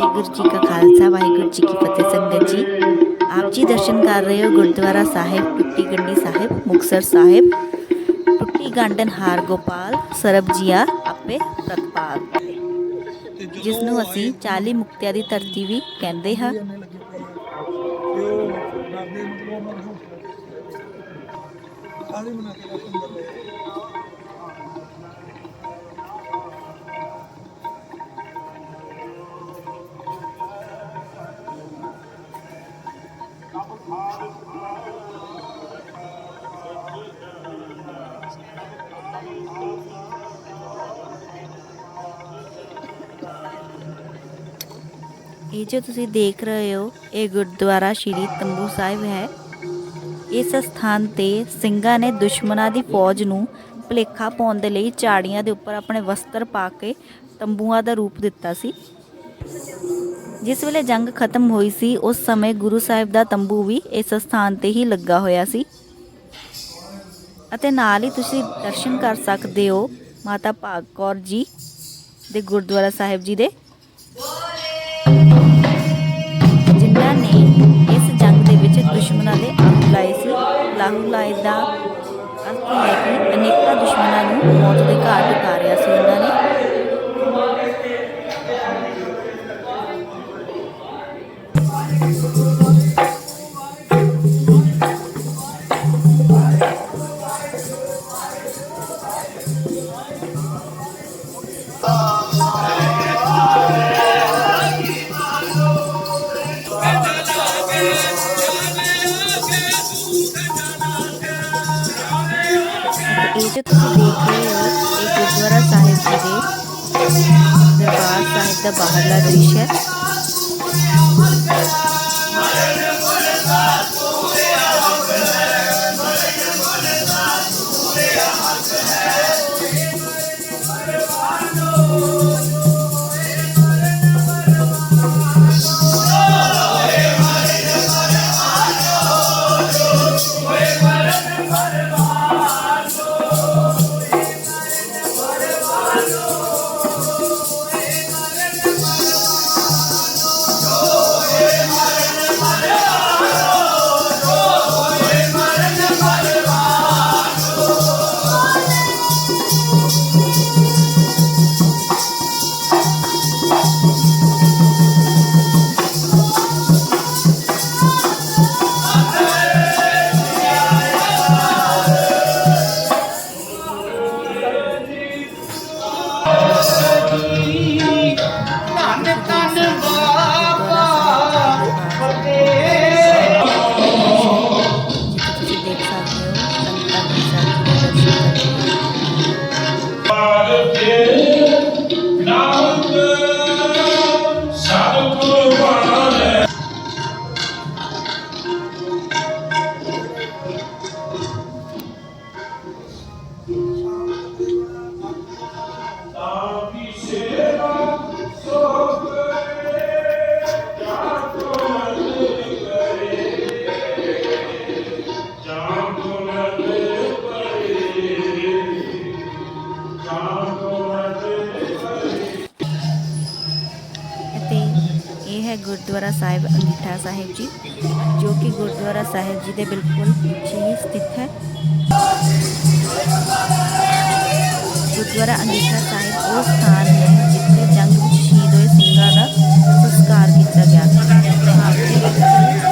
ਵਾਹਿਗੁਰੂ ਜੀ ਕਾ ਖਾਲਸਾ ਵਾਹਿਗੁਰੂ ਜੀ ਕੀ ਫਤਿਹ ਸੰਗਤ ਜੀ। ਆਪ ਜੀ ਦਰਸ਼ਨ ਕਰ ਰਹੇ ਹੋ ਗੁਰਦੁਆਰਾ ਸਾਹਿਬ ਟੁੱਟੀ ਗੰਢੀ ਸਾਹਿਬ ਮੁਕਤਸਰ ਸਾਹਿਬ। ਟੁੱਟੀ ਗਾਂਡਨ ਹਾਰ ਗੋਪਾਲ ਸਰਬ ਜੀਆ ਆਪੇ ਪ੍ਰਤਪਾਲ। ਜਿਸ ਨੂੰ ਅਸੀਂ 40 ਮੁਕਤਿਆਂ ਦੀ ਧਰਤੀ ਵੀ ਕਹਿੰਦੇ ਹਾਂ। ਇੰਨੇ ਲੱਗੇ ਪਏ ਤੇ ਉਹ ਦਾਦੇ ਮਤਲਬ ਉਹਨਾਂ ਨੂੰ ਖਾਲੀ ਬਣਾ ਕੇ ਰੱਖ ਦਿੰਦੇ ਇਹ ਜੋ ਤੁਸੀਂ ਦੇਖ ਰਹੇ ਹੋ, ਇਹ ਗੁਰਦੁਆਰਾ ਸ਼੍ਰੀ ਤੰਬੂ ਸਾਹਿਬ ਹੈ। ਇਸ ਸਥਾਨ ਤੇ ਸਿੰਘਾਂ ਨੇ ਦੁਸ਼ਮਣਾਂ ਦੀ ਫੌਜ ਨੂੰ ਭੁਲੇਖਾ ਪਾਉਣ ਦੇ ਲਈ ਝਾੜੀਆਂ ਦੇ ਉੱਪਰ ਆਪਣੇ ਵਸਤਰ ਪਾ ਕੇ ਤੰਬੂਆਂ ਦਾ ਰੂਪ ਦਿੱਤਾ ਸੀ। ਜਿਸ ਵੇਲੇ ਜੰਗ ਖਤਮ ਹੋਈ ਸੀ, ਉਸ ਸਮੇਂ ਗੁਰੂ ਸਾਹਿਬ ਦਾ ਤੰਬੂ ਵੀ ਇਸ ਸਥਾਨ ਤੇ ਹੀ ਲੱਗਾ ਹੋਇਆ ਸੀ। ਅਤੇ ਨਾਲ ਹੀ ਤੁਸੀਂ ਦਰਸ਼ਨ ਕਰ ਸਕਦੇ ਹੋ ਮਾਤਾ ਭਾਗ ਕੌਰ ਜੀ ਦੇ ਗੁਰਦੁਆਰਾ ਸਾਹਿਬ ਜੀ ਦੇ। ਦੁਸ਼ਮਣਾਂ ਦੇ ਅੱਗ ਲਾਏ ਸੀ। ਲਾਹੂ ਲਾਏ ਦਾ ਅੰਤ ਹੈ ਕਿ ਅਨੇਕਾਂ ਦੁਸ਼ਮਣਾਂ ਨੂੰ ਮੌਤ ਦੇ ਘਾਟ ਉਤਾਰਿਆ ਸੀ। ਉਹਨਾਂ ਨੇ ਇਹ ਜੋ ਤੁਸੀਂ ਦੇਖ ਰਹੇ ਹੋ ਇਹ ਗੁਰਦੁਆਰਾ ਸਾਹਿਬ ਜੀ ਦੇ ਇਹ ਹੈ ਗੁਰਦੁਆਰਾ ਸਾਹਿਬ ਅੰਗੀਠਾ ਸਾਹਿਬ ਜੀ ਜੋ ਕਿ ਗੁਰਦੁਆਰਾ ਸਾਹਿਬ ਜੀ ਦੇ ਬਿਲਕੁਲ ਪਿੱਛੇ ਹੀ ਸਥਿਤ ਹੈ ਗੁਰਦੁਆਰਾ ਅੰਗੀਠਾ ਸਾਹਿਬ ਉਹ ਸਥਾਨ ਹੈ ਜਿੱਥੇ ਜੰਗ ਵਿੱਚ ਸ਼ਹੀਦ ਹੋਏ ਸਿੰਘਾਂ ਦਾ ਸੰਸਕਾਰ ਕੀਤਾ ਗਿਆ ਸੀ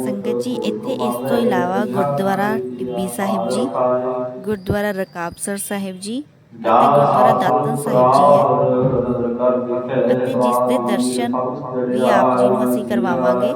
ਸੰਗਤ ਜੀ ਇੱਥੇ ਇਸ ਤੋਂ ਇਲਾਵਾ ਗੁਰਦੁਆਰਾ ਟਿੱਬੀ ਸਾਹਿਬ ਜੀ ਗੁਰਦੁਆਰਾ ਰਕਾਬਸਰ ਸਾਹਿਬ ਜੀ ਅਤੇ ਗੁਰਦੁਆਰਾ ਦਾਤਨ ਸਾਹਿਬ ਜੀ ਹੈ ਅਤੇ ਜਿਸ ਦੇ ਦਰਸ਼ਨ ਵੀ ਆਪ ਜੀ ਨੂੰ ਅਸੀਂ ਕਰਵਾਵਾਂਗੇ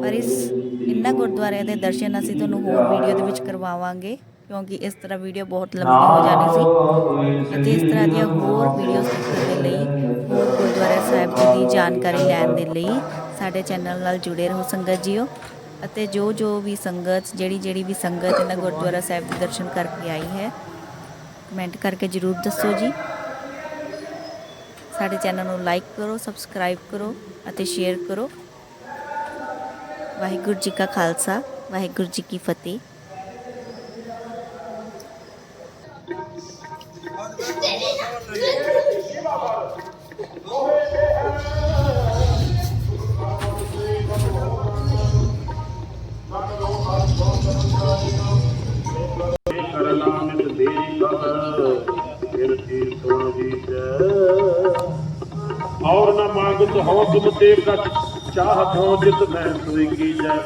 ਪਰ ਇਸ ਇਹਨਾਂ ਗੁਰਦੁਆਰਿਆਂ ਦੇ ਦਰਸ਼ਨ ਅਸੀਂ ਤੁਹਾਨੂੰ ਹੋਰ ਵੀਡੀਓ ਦੇ ਵਿੱਚ ਕਰਵਾਵਾਂਗੇ, ਕਿਉਂਕਿ ਇਸ ਤਰ੍ਹਾਂ ਵੀਡੀਓ ਬਹੁਤ ਲੰਬੀ ਹੋ ਜਾਣੀ ਸੀ ਅਤੇ ਇਸ ਤਰ੍ਹਾਂ ਦੀਆਂ ਹੋਰ ਵੀਡੀਓਜ਼ ਦੇਖਣ ਦੇ ਲਈ ਹੋਰ ਗੁਰਦੁਆਰਾ ਸਾਹਿਬ ਦੀ ਜਾਣਕਾਰੀ ਲੈਣ ਦੇ ਲਈ ਸਾਡੇ ਚੈਨਲ ਨਾਲ ਜੁੜੇ ਰਹੋ ਸੰਗਤ ਜੀਓ ਅਤੇ ਜੋ ਜੋ ਵੀ ਸੰਗਤ, ਜਿਹੜੀ ਜਿਹੜੀ ਵੀ ਸੰਗਤ ਇਹਨਾਂ ਗੁਰਦੁਆਰਾ ਸਾਹਿਬ ਦੇ ਦਰਸ਼ਨ ਕਰਕੇ ਆਈ ਹੈ ਕਮੈਂਟ ਕਰਕੇ ਜਰੂਰ ਦੱਸੋ ਜੀ। ਸਾਡੇ ਚੈਨਲ ਨੂੰ ਲਾਈਕ ਕਰੋ ਸਬਸਕ੍ਰਾਈਬ ਕਰੋ ਅਤੇ ਸ਼ੇਅਰ ਕਰੋ। ਵਾਹਿਗੁਰੂ ਜੀ ਕਾ ਖਾਲਸਾ ਵਾਹਿਗੁਰੂ ਜੀ ਕੀ ਫਤਿਹ ਕਰ ਨਾਨਕ ਦੇਰੀ ਕਰ ਫਿਰ ਕੀ ਸੁਣ ਚਾਹਤੋ ਬਿਤ ਮੈਂ ਤੁਈ ਕੀਜੈ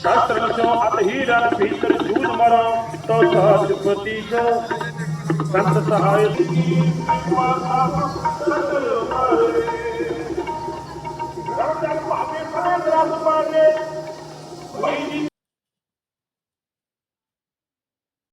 ਸ਼ਾਸਤਰ ਵਿੱਚੋਂ ਅਤ ਹੀ ਰਣ ਭੀਤਰ ਜੂਝ ਮਰਾਂ, ਤੋ ਸਾਧ ਪਤੀ ਜੋ ਸੰਤ ਸਹਾਇ